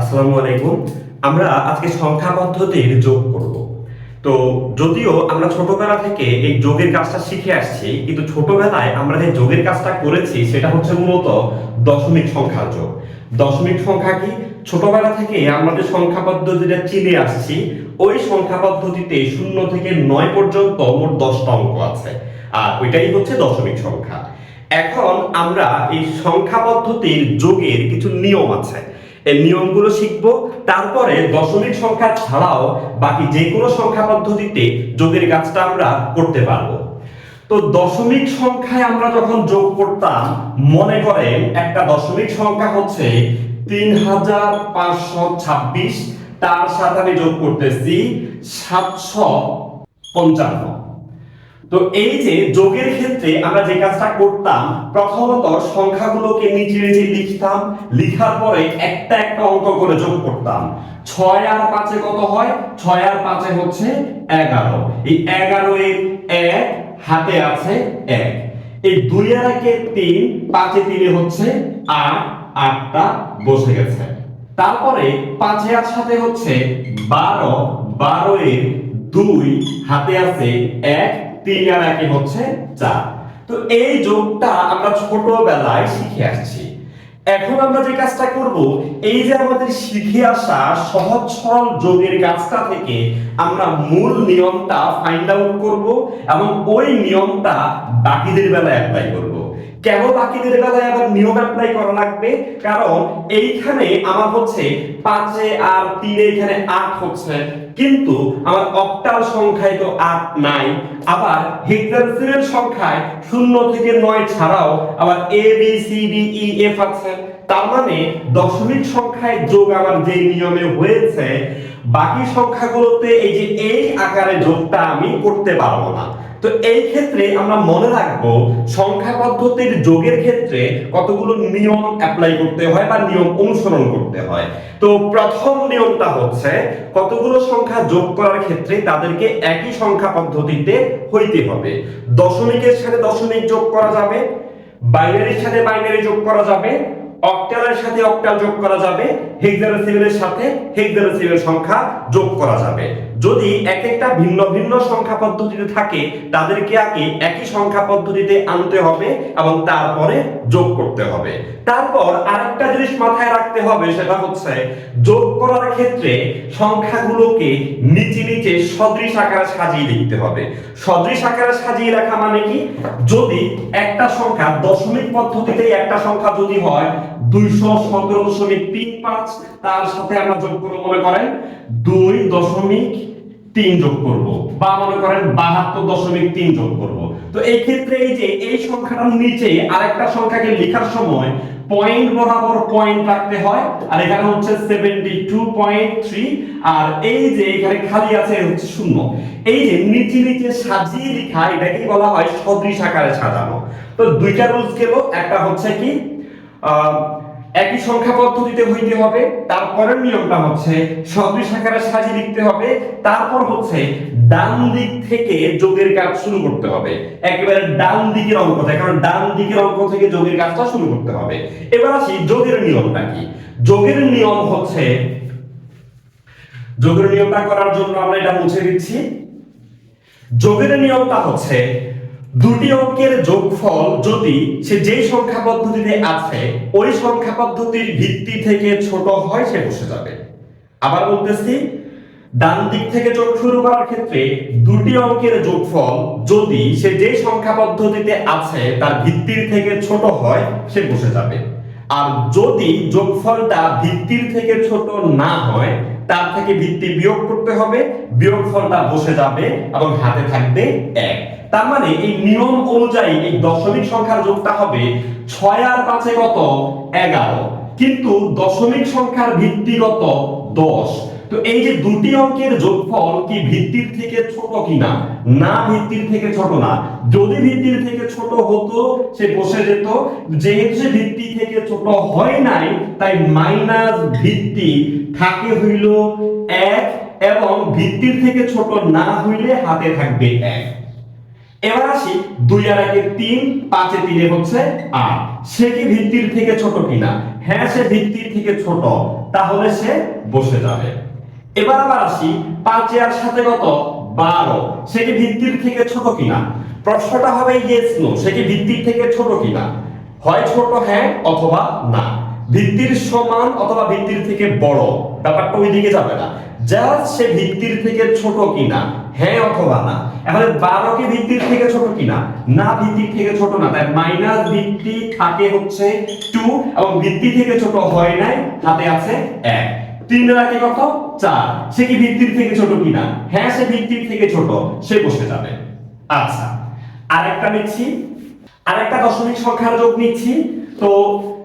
আসসালামু আলাইকুম। আমরা আজকে সংখ্যা পদ্ধতির যোগ করব। তো যদিও আমরা ছোটবেলা থেকে এই যোগের কাজটা শিখে আসছি, কিন্তু ছোটবেলায় আমরা যে যোগের কাজটা করেছি, সেটা হচ্ছে মূলত দশমিক সংখ্যার যোগ। দশমিক সংখ্যা কি? ছোটবেলা থেকে আমরা যে সংখ্যা পদ্ধতিটা চিনে আসছি, ওই সংখ্যা পদ্ধতিতে শূন্য থেকে নয় পর্যন্ত মোট দশটা অঙ্ক আছে, আর ওইটাই হচ্ছে দশমিক সংখ্যা। এখন আমরা এই সংখ্যা পদ্ধতির যোগের কিছু নিয়ম আছে এই নিয়মগুলো শিখব। তারপরে দশমিক সংখ্যা ছাড়াও বাকি যে কোনো সংখ্যা পদ্ধতিতে যোগের কাজটা আমরা করতে পারব। তো দশমিক সংখ্যায় আমরা যখন যোগ করতাম, মনে করেন একটা দশমিক সংখ্যা হচ্ছে তিন হাজার পাঁচশো ছাব্বিশ, তার সাথে আমি যোগ করতেছি সাতশো পঞ্চান্ন। তো এই যে যোগের ক্ষেত্রে আমরা যে কাজটা করতাম, প্রথমত সংখ্যাগুলোকে নিচে নিচে লিখতাম, লিখার পরে একটা একটা অঙ্ক করে যোগ করতাম। ছয় আর পাঁচে কত হয়? ছয় আর পাঁচে হচ্ছে এগারো। এই এগারো এর এক, হাতে আছে এক। এই দুই আর একে তিন, পাঁচে তিনে হচ্ছে আট, আটটা বসে গেছে। তারপরে পাঁচে আর সাথে হচ্ছে বারো বারো এর দুই, হাতে আছে এক তিন আর একে হচ্ছে চার তো এই যোগটা আমরা ছোটবেলায় শিখে আসছি। এখন আমরা যে কাজটা করব, এই যে আমাদের শিখে আসা সহজ সরল যোগের কাজটা থেকে আমরা মূল নিয়মটা ফাইন্ড আউট করব এবং ওই নিয়মটা বাকিদের বেলায় অ্যাপ্লাই করব। কেন বাকিদের বেলায় আবার নিয়ম অ্যাপ্লাই করা লাগবে? কারণ এইখানে আমার হচ্ছে পাঁচে আর তিনে এখানে আট হচ্ছে। কিন্তু আমার অক্টাল সংখ্যায় তো আট নাই, আবার হেক্সাসিলের সংখ্যায় শূন্য থেকে নয় ছাড়াও আবার A B C D E F আছে। তার মানে দশমিক সংখ্যায় যোগ আমার যে নিয়মে হয়েছে, বাকি সংখ্যাগুলোতে এই যে এই আকারে যোগটা আমি করতে পারব না। তো এই ক্ষেত্রে আমরা মনে রাখব সংখ্যা পদ্ধতির যোগের ক্ষেত্রে কতগুলো নিয়ম অ্যাপ্লাই করতে হয় বা নিয়ম অনুসরণ করতে হয়। তো প্রথম নিয়মটা হচ্ছে কতগুলো সংখ্যা যোগ করার ক্ষেত্রে তাদেরকে একই সংখ্যা পদ্ধতিতে হইতে হবে। দশমিকের সাথে দশমিক যোগ করা যাবে বাইনারির সাথে বাইনারি যোগ করা যাবে অক্টালের সাথে অক্টাল যোগ করা যাবে হেক্সাডেসিমেলের সাথে হেক্সাডেসিমেল সংখ্যা যোগ করা যাবে। যদি এক একটা ভিন্ন ভিন্ন সংখ্যা পদ্ধতিতে থাকে, তাদেরকে আগে একই সংখ্যা পদ্ধতিতে আনতে হবে এবং তারপরে যোগ করতে হবে। তারপর আরেকটা জিনিস মাথায় রাখতে হবে, সেটা হচ্ছে যোগ করার ক্ষেত্রে সংখ্যাগুলোকে নিচে নিচে সদৃশ আকারে সাজিয়ে লিখতে হবে। সদৃশ আকারে সাজিয়ে লেখা মানে কি? যদি একটা সংখ্যা দশমিক পদ্ধতিতে একটা সংখ্যা যদি হয় দুইশো সতেরো দশমিক তিন পাঁচ তার সাথে আমরা যোগ করব মনে করেন দুই দশমিক তিন যোগ করব। বা মনে করেন বাহাত্তর দশমিক তিন যোগ করব। তো এই ক্ষেত্রে এই যে এই সংখ্যাটার নিচে আরেকটা সংখ্যাকে লেখার সময় পয়েন্ট বরাবর পয়েন্ট রাখতে হয় আর এখানে হচ্ছে সেভেন্টি টু পয়েন্ট থ্রি আর এই যে এখানে খালি আছে হচ্ছে শূন্য। এই যে নিচে নিচে সাজিয়ে লেখা এটাকে বলা হয় সদৃশ আকারে সাজানো। তো দুইটা রুলস গেল একটা হচ্ছে কি আহ, একই সংখ্যা পদ্ধতিতে হইতে হবে, তারপরের নিয়মটা হচ্ছে সদৃশ আকারে সাজিয়ে লিখতে হবে, তারপর হচ্ছে ডান দিক থেকে যোগের কাজ শুরু করতে হবে। একেবারে ডান দিকের অঙ্ক থেকে, কারণ ডান দিকের অঙ্ক থেকে যোগের কাজটা শুরু করতে হবে। এবার আসি যোগের নিয়মটা কি? যোগের নিয়ম হচ্ছে, যোগের নিয়মটা করার জন্য আমরা এটা মুছে দিচ্ছি। যোগের নিয়মটা হচ্ছে দুটি অঙ্কের যোগফল যদি সে যেই সংখ্যা পদ্ধতিতে আছে, ওই সংখ্যা পদ্ধতির ভিত্তি থেকে ছোট হয় সে বসে যাবে। আবার বলতেছি, ডান দিক থেকে যোগ শুরু করার ক্ষেত্রে দুটি অঙ্কের যোগফল যদি সে যেই সংখ্যা পদ্ধতিতে আছে, তার ভিত্তির থেকে ছোট হয়, সে বসে যাবে। আর যদি যোগফলটা ভিত্তির থেকে ছোট না হয় তার থেকে ভিত্তি বিয়োগ করতে হবে বিয়োগফলটা বসে যাবে এবং হাতে থাকবে এক। তার মানে এই নিয়ম অনুযায়ী এই দশমিক সংখ্যার যোগটা হবে ছয় আর পাঁচে কত? এগারো। কিন্তু দশমিক সংখ্যার ভিত্তিগত দশ। তো এই যে দুটি অঙ্কের যোগফল কি ভিত্তির থেকে ছোট কিনা? না, ভিত্তির থেকে ছোট না। যদি ভিত্তির থেকে ছোট হতো, সে বসে যেত। যেহেতু সে ভিত্তি থেকে ছোট হয় নাই, তাই মাইনাস ভিত্তি থাকে হইল এক এবং ভিত্তির থেকে ছোট না হইলে হাতে থাকবে এক। এবার আসি দুই আর একে তিন, পাঁচে তিনে হচ্ছে আট। সে কি ভিত্তির থেকে ছোট কিনা? হ্যাঁ সে ভিত্তির থেকে ছোট। তাহলে সে বসে যাবে। এবার আবার আসি পাঁচে আর সাথে কত? বারো। সে কি ভিত্তির থেকে ছোট কিনা? প্রশ্নটা হবে ইয়েস নো সে কি ভিত্তির থেকে ছোট কিনা? হয় ছোট হ্যাঁ অথবা না। ভিত্তির সমান অথবা ভিত্তির থেকে বড়? ব্যাপারটা ওই দিকে যাবে না। জাস্ট সে ভিত্তির থেকে ছোট কিনা? হ্যাঁ অথবা না। এখন বারো কি ভিত্তির থেকে ছোট কিনা? না, ভিত্তির থেকে ছোট না। তাই মাইনাস ভিত্তি থাকে হচ্ছে টু এবং ভিত্তি থেকে ছোট হয় নাই হাতে আছে এক। তিন রাখে কত? চার। সে কি ভিত্তির থেকে ছোট কিনা? হ্যাঁ সে ভিত্তির থেকে ছোট। সে বসে যাবে। আচ্ছা আরেকটা নিচ্ছি। আরেকটা দশমিক সংখ্যার যোগ নিচ্ছি। তো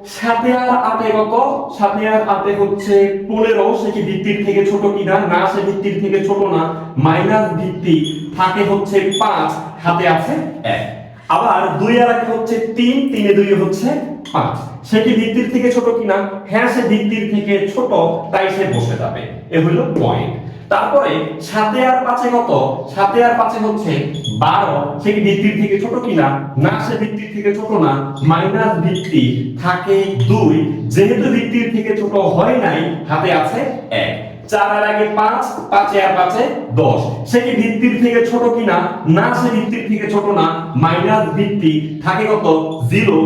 সাথে আর আটে কত? সাথে আর আটে হচ্ছে পনেরো, সে কি ভিত্তির থেকে ছোট কিনা? না, সে ভিত্তির থেকে ছোট না। মাইনাস ভিত্তি থাকে হচ্ছে পাঁচ, হাতে আছে এক। আবার দুই আর এক হচ্ছে তিন, তিনে দুই হচ্ছে পাঁচ। সে কি ভিত্তির থেকে ছোট কিনা? হ্যাঁ সে ভিত্তির থেকে ছোট, তাই সে বসে যাবে। এ হলো পয়েন্ট তারপরে সাতে আর পাঁচে কত? সাতে আর পাঁচে হচ্ছে বারো। সে কি ভিত্তির থেকে ছোট কিনা? না, সে ভিত্তির থেকে ছোট না। মাইনাস ভিত্তি থাকে দুই। যেহেতু ভিত্তির থেকে ছোট হয় নাই, হাতে আছে এক। চার আর আগে পাঁচ, পাঁচে আর পাঁচে দশ। সে কি ভিত্তির থেকে ছোট কিনা? না, সে ভিত্তির থেকে ছোট না। মাইনাস ভিত্তি থাকে কত? জিরো।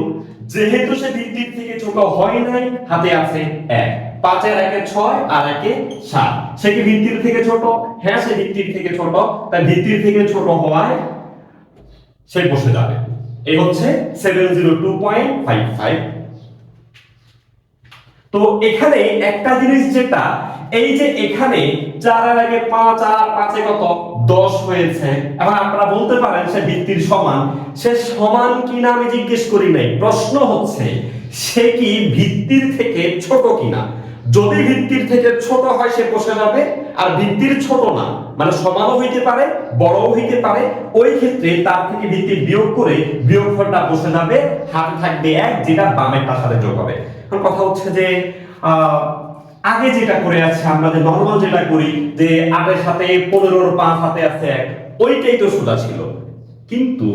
যেহেতু সে ভিত্তির থেকে ছোট হয় নাই, হাতে আছে এক। পাঁচের একে ছয় আর একে সাত। সে কি ভিত্তির থেকে ছোট? হ্যাঁ সে ভিত্তির থেকে ছোট। তাই ভিত্তির থেকে ছোট হওয়ায় সে বসে যাবে। এই হচ্ছে seven zero two point five five তো এখানে একটা জিনিস যেটা, এই যে এখানে চারের আগে পাঁচ আর পাঁচে কত? দশ হয়েছে। এখন আপনারা বলতে পারেন সে ভিত্তির সমান। সে সমান কিনা আমি জিজ্ঞেস করি নাই। প্রশ্ন হচ্ছে, সে কি ভিত্তির থেকে ছোট কিনা? যদি ভিত্তির থেকে ছোট হয় সে বসে যাবে, আর ভিত্তির ছোট না মানে সমানও হইতে পারে, বড়ও হইতে পারে, ওই ক্ষেত্রে তার থেকে ভিত্তি বিয়োগ করে বিয়োগফলটা বসে যাবে, হাতে থাকবে এক, যেটা বামেরটার সাথে যোগ হবে। এখন কথা হচ্ছে যে আগে যেটা করে আছে, আমরা যে নর্মাল যেটা করি, যে আটের সাথে পনেরোর পাঁচ হাতে আছে এক, ওইটাই তো সোজা ছিল। কিন্তু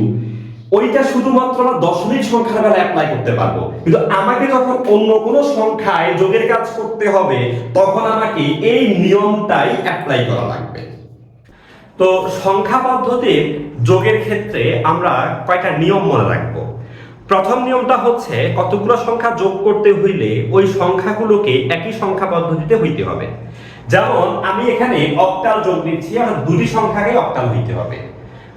ওইটা শুধুমাত্র আমরা দশমিক সংখ্যার বেলা অ্যাপ্লাই করতে পারব। কিন্তু আমাকে যখন অন্য কোনো সংখ্যায় যোগের কাজ করতে হবে, তখন আমাকে এই নিয়মটাই অ্যাপ্লাই করা লাগবে। তো সংখ্যা পদ্ধতির যোগের ক্ষেত্রে আমরা কয়টা নিয়ম মনে রাখব? প্রথম নিয়মটা হচ্ছে কতগুলো সংখ্যা যোগ করতে হইলে ওই সংখ্যাগুলোকে একই সংখ্যা পদ্ধতিতে হইতে হবে। যেমন আমি এখানে অক্টাল যোগ দিচ্ছি আর দুটি সংখ্যাকে অক্টাল হইতে হবে।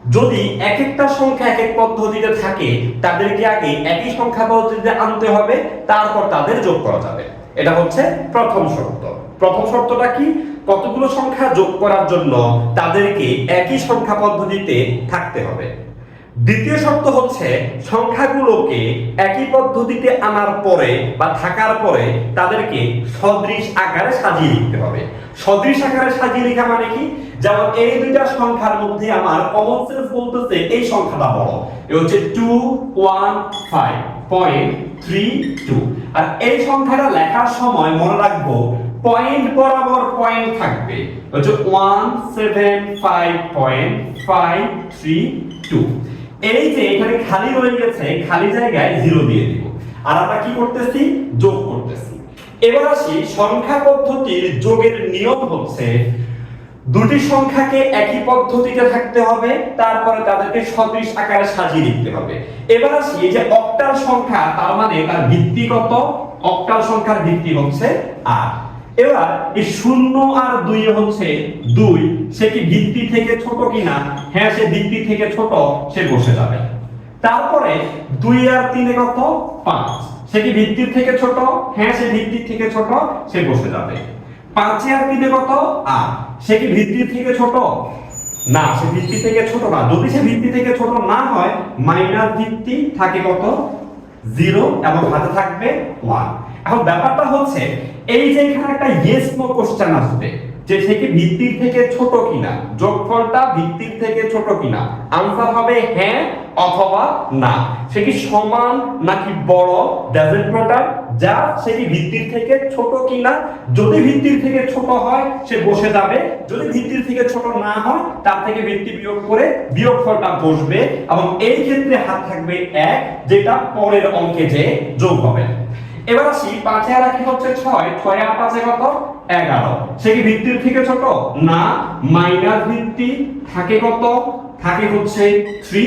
যদি এক একটা সংখ্যা এক এক পদ্ধতিতে থাকে, তাদেরকে আগে একই সংখ্যা পদ্ধতিতে আনতে হবে, তারপর তাদের যোগ করা যাবে। এটা হচ্ছে প্রথম শর্ত। প্রথম শর্তটা কি? কতগুলো সংখ্যা যোগ করার জন্য তাদেরকে একই সংখ্যা পদ্ধতিতে থাকতে হবে। দ্বিতীয় শর্ত হচ্ছে সংখ্যাগুলোকে একই পদ্ধতিতে আনার পরে বা থাকার পরে তাদেরকে সদৃশ আকারে সাজিয়ে লিখতে হবে। সদৃশ আকারে সাজিয়ে লেখা মানে কি? যেমন এই দুইটা সংখ্যার মধ্যে আমার কমন সেন্স বলতেছে এই সংখ্যাটা বড়। এ হচ্ছে two one five point three two আর এই সংখ্যাটা লেখার সময় মনে রাখব পয়েন্ট বরাবর পয়েন্ট থাকবে। হচ্ছে one seven five point five three two এই যে এখানে খালি রয়ে গেছে, খালি জায়গায় জিরো দিয়ে দিব। আর আমরা কি করতেছি? যোগ করতেছি। এবার আসি, সংখ্যা পদ্ধতির যোগের নিয়ম হচ্ছে, দুটি সংখ্যাকে একই পদ্ধতিতে থাকতে হবে, তারপরে তাদেরকে সদৃশ আকারে সাজিয়ে লিখতে হবে। এবার আসি, এই যে অক্টাল সংখ্যা, তার মানে তার ভিত্তি কত? অক্টাল সংখ্যার ভিত্তি হচ্ছে আট। এবার এই শূন্য আর দুই হচ্ছে দুই। সে কি ভিত্তি থেকে ছোট কিনা? হ্যাঁ সে ভিত্তি থেকে ছোট, সে বসে যাবে। তারপরে দুই আর তিনে কত? পাঁচ। সে কি ভিত্তির থেকে ছোট? হ্যাঁ সে ভিত্তির থেকে ছোট, সে বসে যাবে। পাঁচে আর তিনে কত? আট। সে কি ভিত্তির থেকে ছোট? না, সে ভিত্তি থেকে ছোট না। যদি সে ভিত্তি থেকে ছোট না হয় মাইনাস ভিত্তি থাকে কত? জিরো এবং হাতে থাকবে ওয়ান এখন ব্যাপারটা হচ্ছে, এই যে এখানে একটা ইয়েস নো কোশ্চেন আসবে, যে সে কি ভিত্তির থেকে ছোট কিনা, যোগফলটা ভিত্তির থেকে ছোট কিনা আনসার হবে হ্যাঁ অথবা না। সে কি সমান নাকি বড় ডাজন্ট ম্যাটার যা সে কি ভিত্তির থেকে ছোট কিনা, যদি ভিত্তির থেকে ছোট হয়, সে বসে যাবে, যদি ভিত্তির থেকে ছোট না হয়, তার থেকে ভিত্তি বিয়োগ করে বিয়োগফলটা বসবে, এবং এই ক্ষেত্রে হাত থাকবে এক, যেটা পরের অঙ্কে যে যোগ হবে। এবার আসি, পাঁচে আর একে হচ্ছে ছয় ছয় আর পাঁচে কত? এগারো। সে কি ভিত্তির থেকে ছোট? না মাইনাস ভিত্তি থাকে কত? থাকে হচ্ছে থ্রি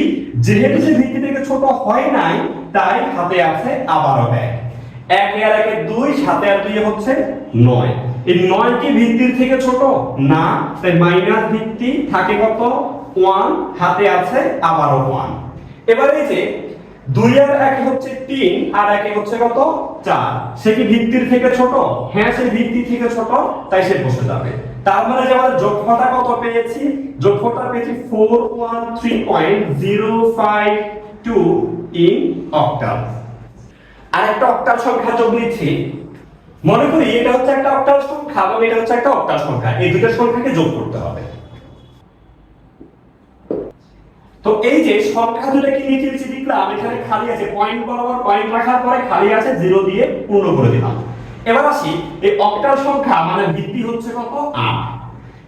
যেহেতু সে ভিত্তি থেকে ছোট হয় নাই, তাই হাতে আছে আবারও এক। এক আর একে দুই সাথে আর দুই হচ্ছে নয়। এই নয় কি ভিত্তির থেকে ছোট? না, তাই মাইনাস ভিত্তি থাকে কত? ওয়ান হাতে আছে আবারও ওয়ান এবার এই যে দুই আর এক হচ্ছে তিন, আর একে হচ্ছে কত? চার। সে কি ভিত্তির থেকে ছোট? হ্যাঁ সে ভিত্তি থেকে ছোট, তাই সে বসে যাবে। তার মানে যে আমাদের যোগফলটা কত পেয়েছি? যোগফলটা পেয়েছি four one three point zero five two in octal. আর একটা অক্টাল সংখ্যা যোগ নিচ্ছি মনে করি এটা হচ্ছে একটা অক্টাল সংখ্যা এবং এটা হচ্ছে একটা অক্টাল সংখ্যা। এই দুটো সংখ্যাকে যোগ করতে হবে। তো এই যে সংখ্যা দুটোকে নিচে নিচে লিখলাম এখানে খালি আছে পয়েন্ট বরাবর পয়েন্ট রাখার পরে খালি আছে জিরো দিয়ে পূর্ণ করে দিলাম। এবার আসি, এই অক্টাল সংখ্যা মানে ভিত্তি হচ্ছে কত? আট।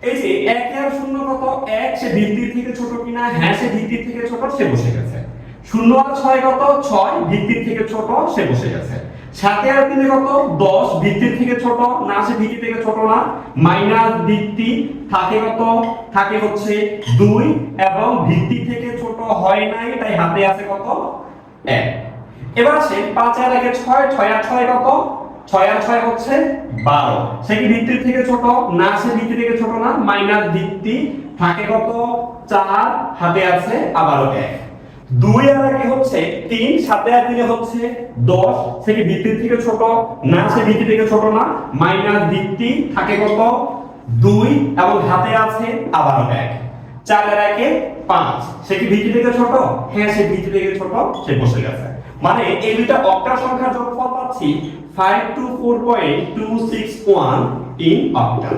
এই যে এক আর শূন্য কত? এক, সে ভিত্তির থেকে ছোট কিনা? হ্যাঁ সে ভিত্তির থেকে ছোট, সে বসে গেছে। শূন্য আর ছয় কত? ছয় ভিত্তির থেকে ছোট, সে বসে গেছে। সাথে আর তিনে কত? দশ ভিত্তির থেকে ছোট, না, সে ভিত্তি থেকে ছোট না। মাইনাস ভিত্তি থাকে কত? থাকে হচ্ছে দুই, এবং ভিত্তি থেকে হয় নাই, তাই হাতে আছে কত? এক। এবার আসে পাঁচ আর একে ছয় ছয় আর ছয় কত? ছয় আর ছয় হচ্ছে বারো। সে কি ভিত্তির থেকে ছোট? না, সে ভিত্তি থেকে ছোট না। মাইনাস ভিত্তি থাকে কত? চার, হাতে আছে আবারও এক। দুই আর একে হচ্ছে তিন, সাথে আর তিনে হচ্ছে দশ। সে কি ভিত্তির থেকে ছোট? না, সে ভিত্তি থেকে ছোট না। মাইনাস ভিত্তি থাকে কত? দুই, এবং হাতে আছে আবারও এক। চার আর একে পাঁচ। সে কি ভিত্তি থেকে ছোট? হ্যাঁ সে ভিত্তি থেকে ছোট, সে বসে গেছে। মানে এই দুইটা অক্টাল সংখ্যার যোগফল পাচ্ছি five two four point two six one in octal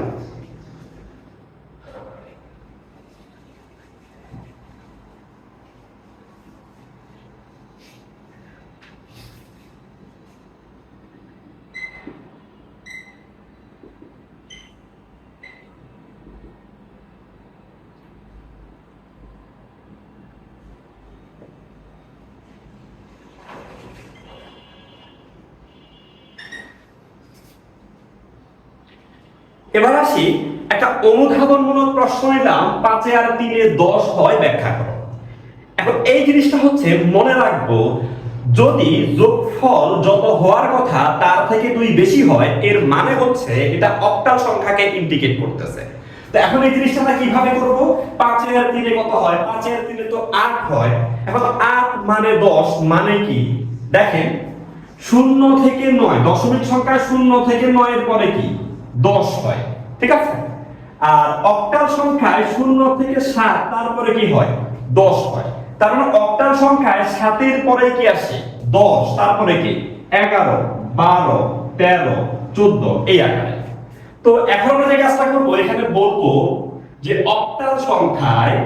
এবার আসি একটা অনুধাবনমূলক প্রশ্ন নিলাম, পাঁচে আর তিনে দশ হয় ব্যাখ্যা করো। এখন এই জিনিসটা হচ্ছে মনে রাখব, যদি যোগফল যত হওয়ার কথা তার থেকে দুই বেশি হয়, এর মানে হচ্ছে এটা অক্টাল সংখ্যাকে ইন্ডিকেট করতেছে। তো এখন এই জিনিসটা আমরা কীভাবে করব? পাঁচে আর তিনে কত হয়? পাঁচে আর তিনে তো আট হয়। এখন আট মানে দশ মানে কি? দেখেন, শূন্য থেকে নয়, দশমিক সংখ্যা শূন্য থেকে নয়ের পরে কি? দশ হয়। ঠিক আছে? আর অক্টাল সংখ্যায় শূন্য থেকে সাত, তারপরে কি হয়? দশ হয়। তার মানে অক্টাল সংখ্যায় সাতের পরে কি আসে? দশ। তারপরে কি? এগারো, বারো, তেরো, চোদ্দ, এই আকারে। তো এখন আমরা যে কাজটা করব, এখানে বলব যে অক্টাল সংখ্যায়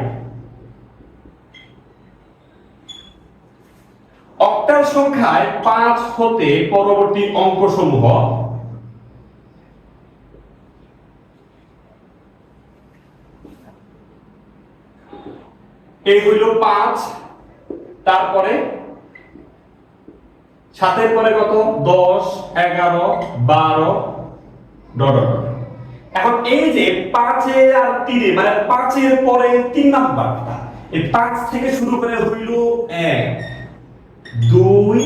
অক্টাল সংখ্যায় পাঁচ হতে পরবর্তী অঙ্ক সমূহ এই হইল পাঁচ, তারপরে সাতের পরে কত? দশ, এগারো, বারো, ডট। এখন এই যে পাঁচে আর তিনে মানে পাঁচের পরে তিন নাম্বারটা এই পাঁচ থেকে শুরু করে হইল এক, দুই,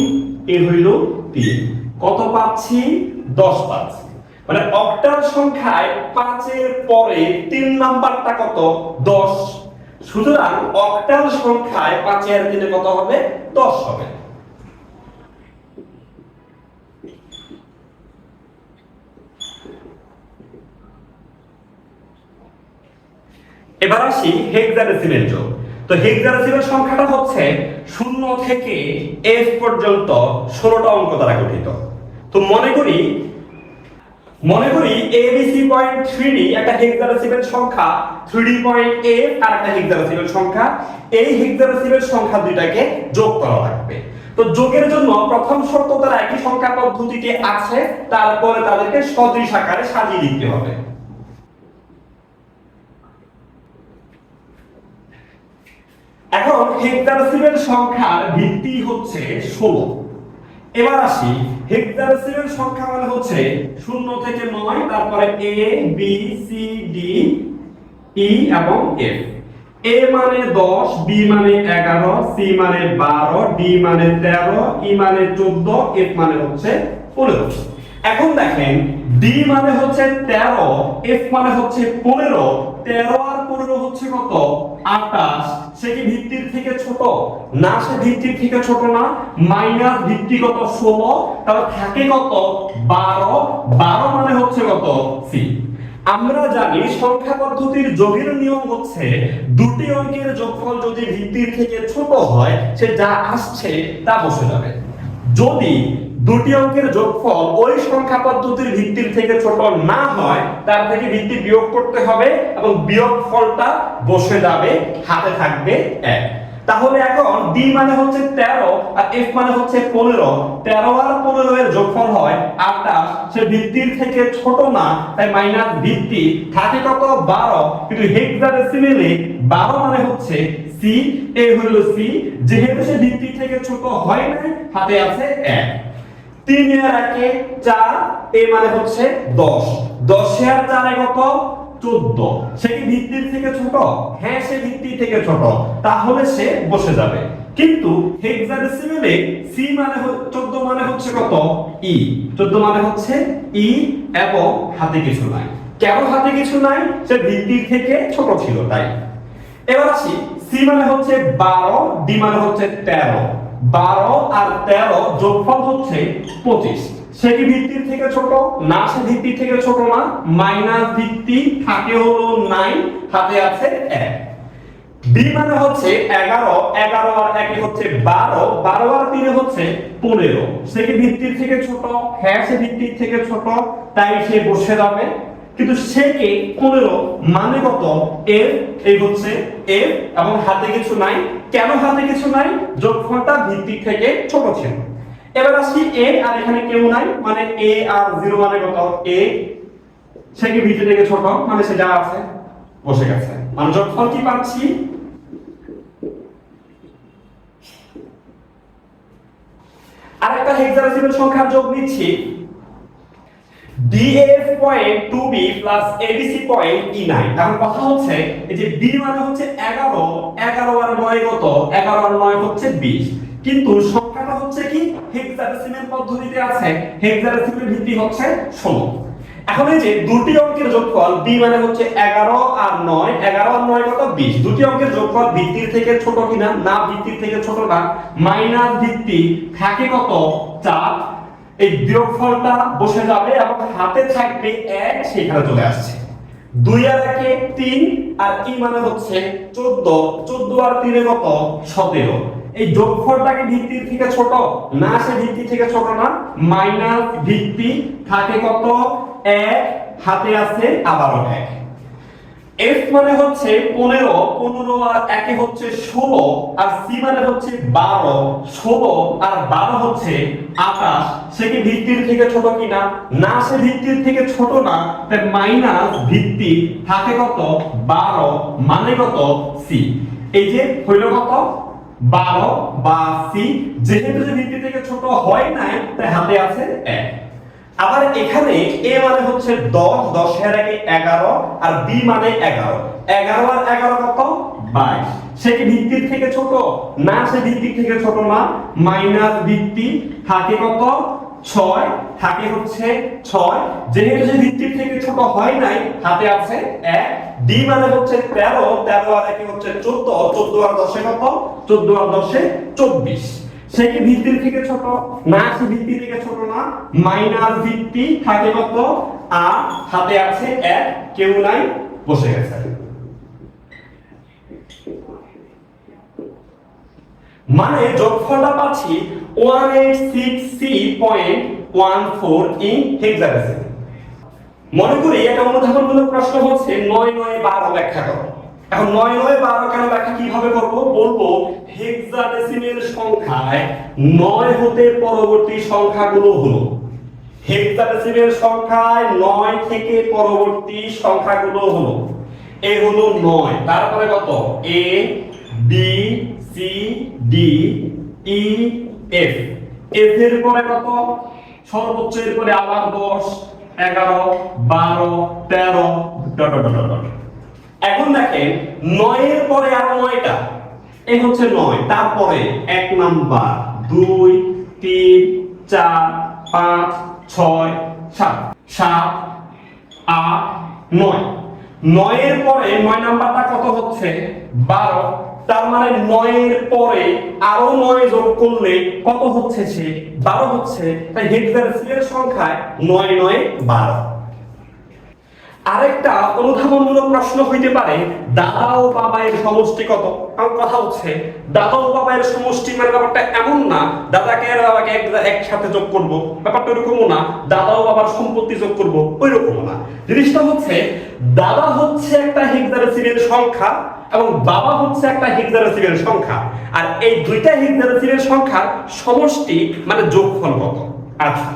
এ হইল তিন। কত পাচ্ছি? দশ পাচ্ছি। মানে অক্টাল সংখ্যায় পাঁচের পরে তিন নাম্বারটা কত? দশ সুতরাং অক্টাল সংখ্যায় পাঁচের তিনে কত হবে? দশ হবে। এবার আসি হেক্সাডেসিমেল যোগ। তো হেক্সাডেসিমেল সংখ্যাটা হচ্ছে শূন্য থেকে এফ পর্যন্ত ষোলোটা অঙ্ক দ্বারা গঠিত। তো মনে করি মনে করি এবিসি পয়েন্ট থ্রি একটা হেক্সাডেসিমেল সংখ্যা থ্রি পয়েন্ট এ আর একটা হেক্সাডেসিমেল সংখ্যা। এই হেক্সাডেসিমেল সংখ্যা দুইটাকে যোগ করা লাগবে। তো যোগের জন্য প্রথম শর্ত তারা একই সংখ্যা পদ্ধতিতে আছে, তারপরে তাদেরকে সদৃশ আকারে সাজিয়ে দিতে হবে। এখন হেক্সাডেসিমেল সংখ্যার ভিত্তি হচ্ছে ষোলো। এবার আসি হেক্সাডেসিমেল সংখ্যা মানে হচ্ছে শূন্য থেকে নয়, তারপরে A B C D E এবং এফ এ মানে দশ বি মানে এগারো সি মানে বারো ডি মানে তেরো ই মানে চোদ্দ এফ মানে হচ্ছে পনেরো। এখন দেখেন ডি মানে হচ্ছে তেরো এফ মানে হচ্ছে পনেরো তেরো আর পনেরো হচ্ছে কত? আটাশ সে কি ভিত্তির থেকে ছোট? না, সে ভিত্তির থেকে ছোট না। মাইনাস ভিত্তি কত? ষোলো। তাহলে থাকে কত? বারো। বারো মানে হচ্ছে কত? সি। আমরা জানি সংখ্যা পদ্ধতির যোগের নিয়ম হচ্ছে দুটি অঙ্কের যোগফল যদি ভিত্তির থেকে ছোট হয়, সে যা আসছে তা বসে যাবে। যদি দুটি অঙ্কের যোগফল ওই সংখ্যা পদ্ধতির ভিত্তির থেকে ছোট না হয়, তার থেকে ভিত্তি বিয়োগ করতে হবে এবং বিয়োগ ফলটা বসে যাবে, হাতে থাকবে এক। তাহলে এখন ডি মানে হচ্ছে তেরো আর এফ মানে হচ্ছে পনেরো। তেরো আর পনেরো এর যোগফল হয় আটাশ সে ভিত্তির থেকে ছোট না, তাই মাইনাস ভিত্তি। থাকে কত? বারো। কিন্তু হেক্সাডেসিমেলে বারো মানে হচ্ছে সি এ হলো সি যেহেতু সে ভিত্তি থেকে ছোট হয় না হাতে আছে এক। তিন এর একে চার, এ মানে হচ্ছে দশ। দশে আর চারে কত? চোদ্দ। সে কি ভিত্তির থেকে ছোট? হ্যাঁ সে ভিত্তি থেকে ছোট। তাহলে সে বসে যাবে। কিন্তু হেক্সাডেসিমেলে সি মানে চোদ্দ মানে হচ্ছে কত? ই চোদ্দ মানে হচ্ছে ই এবং হাতে কিছু নাই। কেন হাতে কিছু নাই? সে ভিত্তির থেকে ছোট ছিল তাই। এবার আসি সি মানে হচ্ছে বারো ডি মানে হচ্ছে তেরো। বারো আর তেরো যোগফল হচ্ছে পঁচিশ। সে ভিত্তির থেকে ছোট? না, সে ভিত্তির থেকে ছোট না। মাইনাস ভিত্তি থাকে হলো নাইন হাতে আছে এক। বি মানে হচ্ছে এগারো এগারো আর একে হচ্ছে বারো বারো আর তিনে হচ্ছে পনেরো। সে ভিত্তির থেকে ছোট? হ্যাঁ সে ভিত্তির থেকে ছোট, তাই সে বসে যাবে। কিন্তু সে কে পনেরো মানে কত? এর এই হচ্ছে এর এবং হাতে কিছু নাই। কেন হাতে কিছু নাই? যোগফলটা ভিত্তি থেকে ছোট ছিল। এবার আসি এ, আর এখানে কেউ নাই মানে এ আর জিরো মানে কত? এ। সে কি ভিত্তি থেকে ছোট মানে সে যা আছে, বসে গেছে। মানে যোগফল কি পাচ্ছি? আর আরেকটা হেক্সাডেসিমাল সংখ্যার যোগ নিচ্ছি। DF point 2B plus ABC point E9 এখন কথা হচ্ছে, এই যে B মানে হচ্ছে 11 11 আর 9 কত? 11 আর 9 হচ্ছে 20 কিন্তু সংখ্যাটা হচ্ছে কি? হেক্সাডেসিমাল পদ্ধতিতে আছে হেক্সাডেসিমাল ভিত্তি হচ্ছে 16 এখন এই যে দুটি অঙ্কের যোগফল b মানে হচ্ছে 11 আর 9 11 আর 9 কত? 20 দুটি অঙ্কের যোগফল ভিত্তির থেকে ছোট কিনা? না, ভিত্তির থেকে ছোট না। মাইনাস ভিত্তি থাকে কত? 4 এই বিয়োগফলটা বসে যাবে এবং হাতে থাকবে এক সেখানে চলে আসছে। দুই আর 1 3 আর কি মানে হচ্ছে? 14 14 আর 3 এ কত? 17 এই যোগফলটাকে ভিত্তির থেকে ছোট? না, সে ভিত্তি থেকে ছোট না। মাইনাস ভিত্তি থাকে কত? এক, হাতে আছে আবারও এক। এফ মানে হচ্ছে পনেরো পনেরো আর একে হচ্ছে ষোলো, আর সি মানে হচ্ছে বারো, ষোলো আর বারো হচ্ছে আকাশ সে কি ভিত্তির থেকে ছোট কিনা? না, সে ভিত্তির থেকে ছোট না। তাই মাইনাস ভিত্তি থাকে কত? বারো। মানে কত? সি এই যে হইল কত? বারো বা সি যেহেতু ভিত্তি থেকে ছোট হয় নাই, তাই হাতে আছে এক। আবার এখানে এ মানে হচ্ছে দশ দশের আগে এগারো আর বি মানে এগারো। এগারো আর এগারো কত? বাইশ। সে কি ভিত্তির থেকে ছোট? না, সে ভিত্তির থেকে ছোট না। মাইনাস ভিত্তি থাকে কত? ছয়। থাকে হচ্ছে ছয়। যেহেতু সে ভিত্তির থেকে ছোট হয় নাই, হাতে আছে এক। ডি মানে হচ্ছে তেরো। তেরো আর একে হচ্ছে চোদ্দ। চোদ্দ আর দশে কত? চোদ্দ আর দশে চব্বিশ। সে কি ভিত্তির থেকে ছোট? না, সে ভিত্তি থেকে ছোট না। মাইনাস ভিত্তি থাকে কত? হাতে আছে এক, কেউ নাই, বসে গেছে। মানে যোগফলটা পাচ্ছি 1866.14 ইন হেক্সাডেসিমাল মনে করি একটা অনুধাবনমূলক প্রশ্ন হচ্ছে 9 9 12 ব্যাখ্যা করো। এখন 9 9 12 কেন ব্যাখ্যা কীভাবে করব? বলব হেক্সাডেসিমেল সংখ্যায় নয় হতে পরবর্তী সংখ্যাগুলো হলো। হেক্সাডেসিমেল সংখ্যায় নয় থেকে পরবর্তী সংখ্যাগুলো হলো। এ হলো নয়। তারপরে কত? A, B, C, D, E, F. F এর পরে কত? সর্বোচ্চ এর পরে আবার দশ, এগারো, বারো, তেরো ডট ডট ডট। এখন দেখেন নয়ের পরে আরও নয়টা। এই হচ্ছে নয়। তারপরে এক নাম্বার, দুই, তিন, চার, পাঁচ, ছয়, সাত। সাত, আট, নয়। নয়ের পরে নয় নাম্বারটা কত হচ্ছে? বারো। তার মানে নয়ের পরে আরও নয় যোগ করলে কত হচ্ছে সে? বারো হচ্ছে। তাই হেক্সাডেসিমেল সংখ্যায় নয় নয়, বারো। আরেকটা অনুধাবনমূলক প্রশ্ন হইতে পারে, দাদা ও বাবায়ের সমষ্টি কত? আমার কথা হচ্ছে, দাদা ও বাবায়ের সমষ্টি মানে ব্যাপারটা এমন না, দাদাকে আর বাবাকে এক একসাথে যোগ করব। ব্যাপারটা ওরকমও না, দাদা ও বাবার সম্পত্তি যোগ করব ওই রকমও না। জিনিসটা হচ্ছে, দাদা হচ্ছে একটা হেক্সাডেসিমেল সংখ্যা এবং বাবা হচ্ছে একটা হেক্সাডেসিমেল সংখ্যা। আর এই দুইটা হেক্সাডেসিমেল সংখ্যার সমষ্টি মানে যোগফল কত? আচ্ছা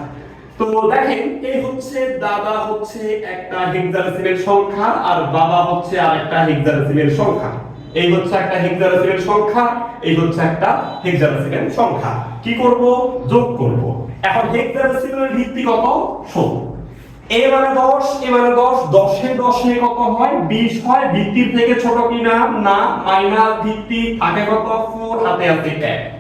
তো দেখেন এই হচ্ছে দাদা হচ্ছে একটা হেক্সাডেসিমেল সংখ্যা আর বাবা হচ্ছে আরেকটা হেক্সাডেসিমেল সংখ্যা। এই হচ্ছে একটা হেক্সাডেসিমেল সংখ্যা, এই হচ্ছে একটা হেক্সাডেসিমেল সংখ্যা। কি করব? যোগ করব। এখন হেক্সাডেসিমেলের ভিত্তি কত? শোন এ মানে দশ, এ মানে দশ, দশে দশে কত হয়? বিশ হয়। ভিত্তির থেকে ছোট কিনা? না। মাইনাস ভিত্তি থাকে কত? ফোর, হাতে আছে এক।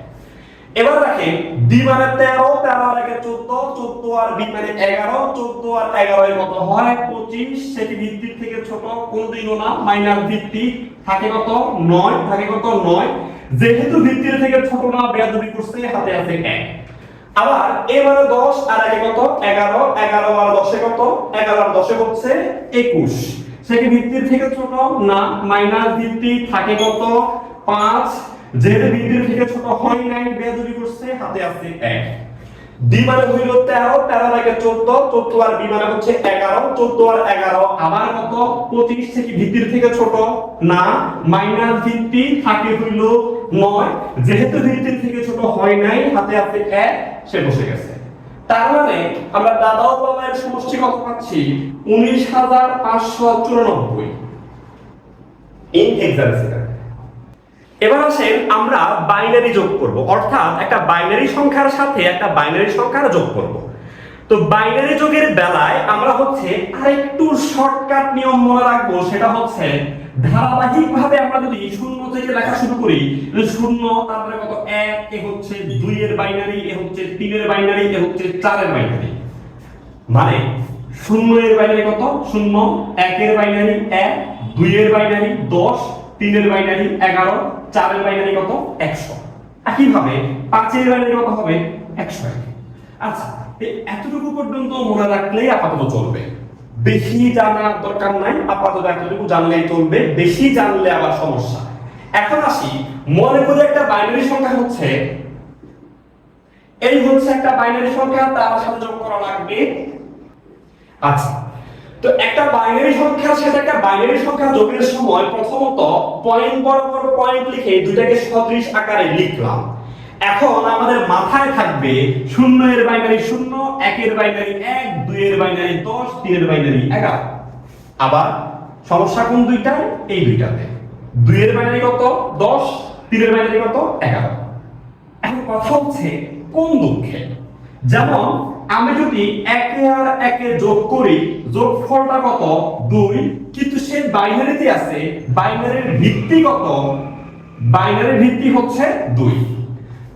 এবার দেখেন বি মানে তেরো তেরো আর একে চোদ্দ চোদ্দ আর বি মানে এগারো, চোদ্দ আর এগারো এর কত হয় পঁচিশ সেটি ভিত্তির থেকে ছোট কোনদিনও না মাইনাস ভিত্তি থাকে কত? নয়। থাকে কত? নয়। যেহেতু ভিত্তির থেকে ছোট না, বেয়াদবি করছে, হাতে আছে এক। আবার এ মানে দশ আর আগে কত? এগারো। এগারো আর দশে কত? এগারো আর দশে হচ্ছে একুশ। সেটি ভিত্তির থেকে ছোট না মাইনাস ভিত্তি থাকে কত? পাঁচ। যেহেতু ছোট হয় নাই বেয়াদবি করছে, হাতে এক। ডি মানে হইল তেরো তেরো চোদ্দ চোদ্দ আর বি মানে হচ্ছে এগারো, চোদ্দ আর এগারো। পঁচিশ থেকে ভিত্তির থেকে ছোট না মাইনাস ভিত্তি থাকে হইল নয়। যেহেতু ভিত্তির থেকে ছোট হয় নাই, হাতে আছে এক, সে বসে গেছে। তার মানে আমরা দাদা বাবার সমষ্টি কত পাচ্ছি? উনিশ হাজার পাঁচশো চুরানব্বই। ইন এবার আসেন আমরা বাইনারি যোগ করব, অর্থাৎ একটা বাইনারি সংখ্যার সাথে একটা বাইনারি সংখ্যার যোগ করব। তো বাইনারি যোগের বেলায় আমরা হচ্ছে আরেকটু শর্টকাট নিয়ম মনে রাখব, সেটা হচ্ছে ধারাবাহিকভাবে আমরা যদি শূন্য থেকে লেখা শুরু করি শূন্য, তারপরে কত? এক, এ হচ্ছে দুই এর বাইনারি এ হচ্ছে তিনের বাইনারি এ হচ্ছে চারের বাইনারি মানে শূন্য এর বাইনারি কত? শূন্য, একের বাইনারি এক, দুইয়ের বাইনারি দশ তিনের বাইনারি এগারো, চারের বাইনারি কত? একশো। একইভাবে পাঁচের বাইনারি কত হবে? একশো এক। আচ্ছা এতটুকু পর্যন্ত মনে রাখলেই আপাতত চলবে। বেশি জানার দরকার নাই, আপাতত এতটুকু জানলেই চলবে, বেশি জানলে আবার সমস্যা। এখন আসি, মনে করি একটা বাইনারি সংখ্যা হচ্ছে, এই হচ্ছে একটা বাইনারি সংখ্যা, তার সাথে যোগ করা লাগবে। আচ্ছা তো একটা বাইনারি সংখ্যার সাথে একটা বাইনারি সংখ্যা যোগের সময় প্রথমত পয়েন্ট বরাবর পয়েন্ট লিখে দুটাকে সদৃশ আকারে লিখলাম। এখন আমাদের মাথায় থাকবে শূন্য এর বাইনারি শূন্য, একের বাইনারি এক, দুইয়ের বাইনারি দশ, তিনের বাইনারি এগারো। আবার সমস্যা কোন দুইটায়? এই দুইটাতে। দুইয়ের বাইনারি কত? দশ, তিনের বাইনারি কত? এগারো। এখন কথা হচ্ছে কোন দুঃখে? যেমন আমি যদি একে আর একে যোগ করি, যোগফলটা কত? দুই। কিন্তু সে বাইনারিতে আছে, বাইনারির ভিত্তি কত? বাইনারির ভিত্তি হচ্ছে দুই।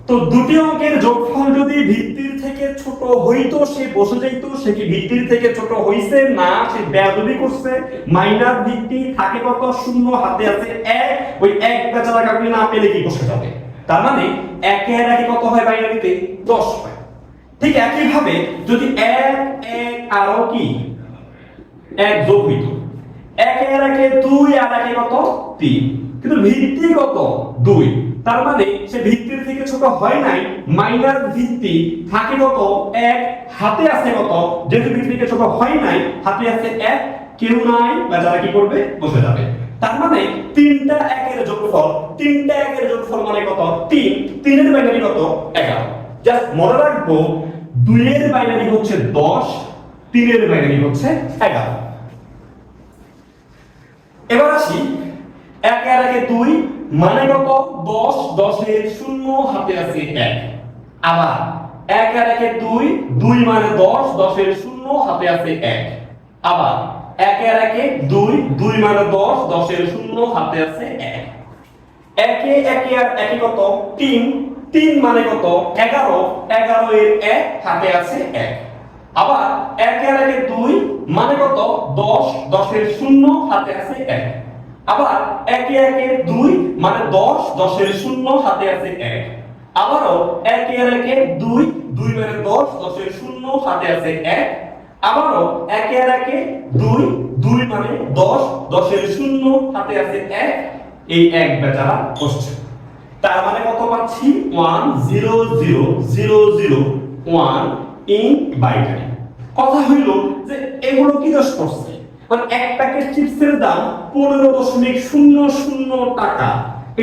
তো দুটি অঙ্কের যোগফল যদি ভিত্তির থেকে ছোট হইতো, সে বসে যাইতো, সে কি ভিত্তির থেকে ছোট হইছে? না, সে বেয়াদবি করছে। মাইনাস ভিত্তি থাকে কত? শূন্য, হাতে আছে এক। ওই এক বেচারা কাকুলি না পেলে কি বসে যাবে? তার মানে একের আগে কত হয় বাইনারিতে? দশ হয়। ঠিক একই ভাবে যদি এক এক আরও কি? এক যোগ হইতো। একের একে দুই আর একে কত? তিন। কিন্তু ভিত্তি কত দুই, তার মানে সে ভিত্তির থেকে ছোট হয় নাই, মাইনাস ভিত্তি থাকে কত? এক। হাতে আছে কত? যেহেতু ভিত্তি থেকে ছোট হয় নাই, হাতে আছে এক, কেউ নাই, বা যারা কি করবে? বসে যাবে। তার মানে তিনটা একের যোগফল, তিনটা একের যোগফল মানে কত? তিন। তিনের বাইনারি কত? এগারো। জাস্ট মনে রাখব, দুইয়ের বাইনারি হচ্ছে দশ, তিনের বাইনারি হচ্ছে এগারো। এবার আসি, এক আর একে দুই মানে কত? দশ, দশের শূন্য, হাতে আছে এক। আবার, এক আর একে দুই দুই মানে দশ, দশের শূন্য, হাতে আছে এক। আবার, এক আর একে দুই দুই মানে দশ, দশের শূন্য, হাতে আছে এক। একে একে আর একে কত? তিন। তিন মানে কত? এগারো। এগারো এর এক, হাতে আছে এক। আবার একে আর একে দুই মানে কত? দশ। দশের শূন্য, হাতে আছে এক। আবার একে একে দুই মানে দশ দশের শূন্য, হাতে আছে এক। আবারও একে একে দুই দুই মানে দশ দশের শূন্য, হাতে আছে এক। আবারও একে একে দুই দুই মানে দশ দশের শূন্য, হাতে আছে এক। এই এক বেচারা বসছে। তার মানে কত পাচ্ছি? One zero zero zero zero one in binary কথা হইল যে এগুলো কি দোষ করছে? মানে এক প্যাকেট চিপসের দাম পনেরো দশমিক শূন্য শূন্য টাকা।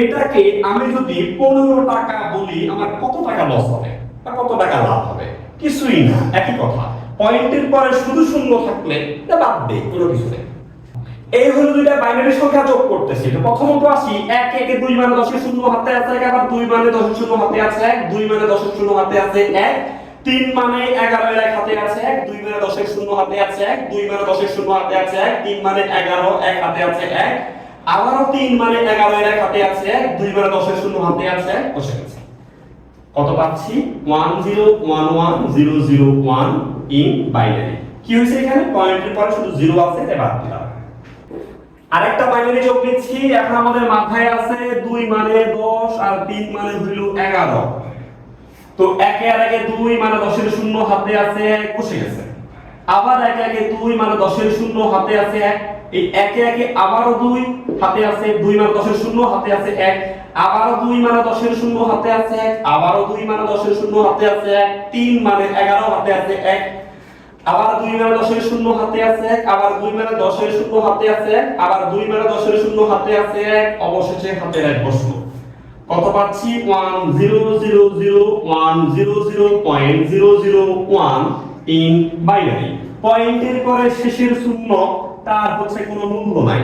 এটাকে আমি যদি পনেরো টাকা বলি, আমার কত টাকা লস হবে? বা কত টাকা লাভ হবে? কিছুই না, একই কথা। পয়েন্টের পরে শুধু শূন্য থাকলে বাদ দে, কোনো কিছু নেই। এই হলো দুইটা বাইনারি সংখ্যা যোগ করতেছি। প্রথমত আসি, এক, একে দুই মানে দশের শূন্য হাতে আছে এক আবার দুই মানে দশের শূন্য হাতে আছে, এক, দুই মানে দশের শূন্য হাতে আছে, এক, তিন মানে এগারো এর এক হাতে আছে, এক, দুই মানে দশের শূন্য হাতে আছে, এক, দুই মানে দশের শূন্য হাতে আছে, এক, তিন মানে এগারো এক হাতে আছে, এক, আবারও তিন মানে এগারো এর এক হাতে আছে, এক, দুই মানে দশের শূন্য হাতে আছে এক বসে গেছে। কত পাচ্ছি? One zero one one zero zero one in binary. কি হয়েছে এখানে? পয়েন্টের পরে শুধু জিরো আছে তাই বাদ দিলাম। আরেকটা বাইনারি যোগ নিচ্ছি এখন আমাদের মাথায় আছে দুই মানে দশ আর তিন মানে হইল এগারো। তো একে আর একে দুই মানে দশের শূন্য হাতে আছে বসে গেছে। আবার একে একে দুই মানে দশের শূন্য হাতে আছে এক। এই একে একে আবারও দুই হাতে আছে দুই মানে দশের শূন্য হাতে আছে এক। আবারও দুই মানে দশের শূন্য হাতে আছে এক, আবারও দুই মানে দশের শূন্য হাতে আছে এক, তিন মানে এগারো হাতে আছে এক। আবার দুই মেলা দশের শূন্য হাতে আছে এক, আবার দুই মেলা দশের শূন্য হাতে আছে এক, আবার দুই মেলা দশের শূন্য হাতে আছে এক, অবশেষে হাতে এক বসল। কত পাচ্ছি? One zero zero zero, one zero zero point zero zero one in binary. পয়েন্টের পরে শেষের শূন্য, তার হচ্ছে কোনো মূল্য নাই।